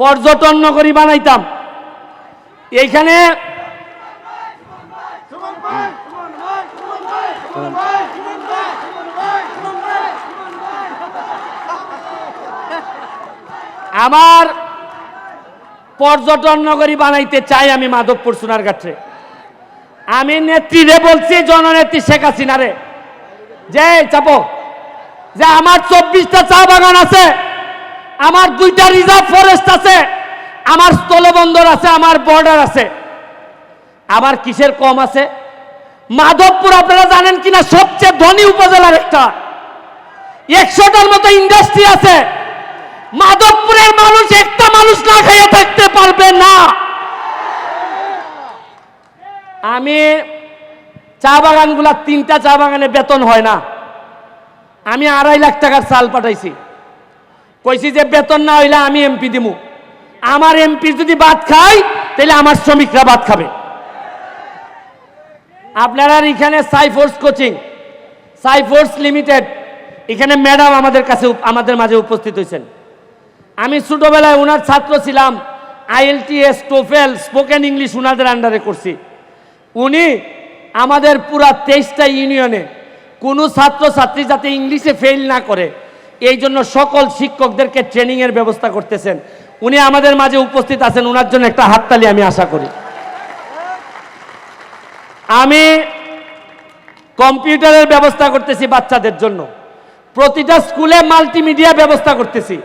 পর্যটন নগরী বানাইতাম। এইখানে আমার পর্যটন নগরী বানাইতে চাই আমি মাধবপুর সোনার সোনারঘাটে আমি নেত্রীরে বলছি, জননেত্রী শেখ হাসিনারে। যে চাপো। যে আমার চব্বিশটা চা বাগান আছে আমার দুইটা রিজার্ভ ফরেস্ট আছে, আমার স্থলবন্দর আছে, আমার বর্ডার আছে। আবার কিসের কম আছে? মাধবপুর আপনারা জানেন কিনা? সবচেয়ে ধনী উপজেলার একটা। একশোটার মতো ইন্ডাস্ট্রি আছে। মাধবপুরের মানুষ একটা মানুষ না খাইয়ে থাকতে পারবে না। আমি চা বাগানগুলা তিনটা চা বাগানে বেতন হয় না। আমি আড়াই লাখ টাকার চাল পাঠাইছি। কইছি যে বেতন না হইলে আমি এমপি দিমু। আমার এমপি যদি ভাত খাই তাহলে আমার শ্রমিকরা ভাত খাবে। আপনারা এখানে সাইফোর্স কোচিং, সাইফোর্স লিমিটেড, এখানে ম্যাডাম আমাদের কাছে আমাদের মাঝে উপস্থিত হয়েছেন আমি ছোটবেলায় ওনার ছাত্র ছিলাম, আইএলটিএস, টোফেল, স্পোকেন ইংলিশ ওনাদের আন্ডারে করছি। উনি আমাদের পুরা তেইশটা ইউনিয়নে কোনো ছাত্রছাত্রী যাতে ইংলিশে ফেল না করে এই জন্য সকল শিক্ষকদেরকে ট্রেনিংয়ের ব্যবস্থা করতেছেন। উনি আমাদের মাঝে উপস্থিত আছেন ওনার জন্য একটা হাততালি আমি আশা করি। আমি কম্পিউটারের ব্যবস্থা করতেছি বাচ্চাদের জন্য। প্রতিটা স্কুলে মাল্টিমিডিয়া ব্যবস্থা করতেছি।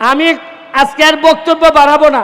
আমি আজকে আর বক্তব্য বাড়াবো না।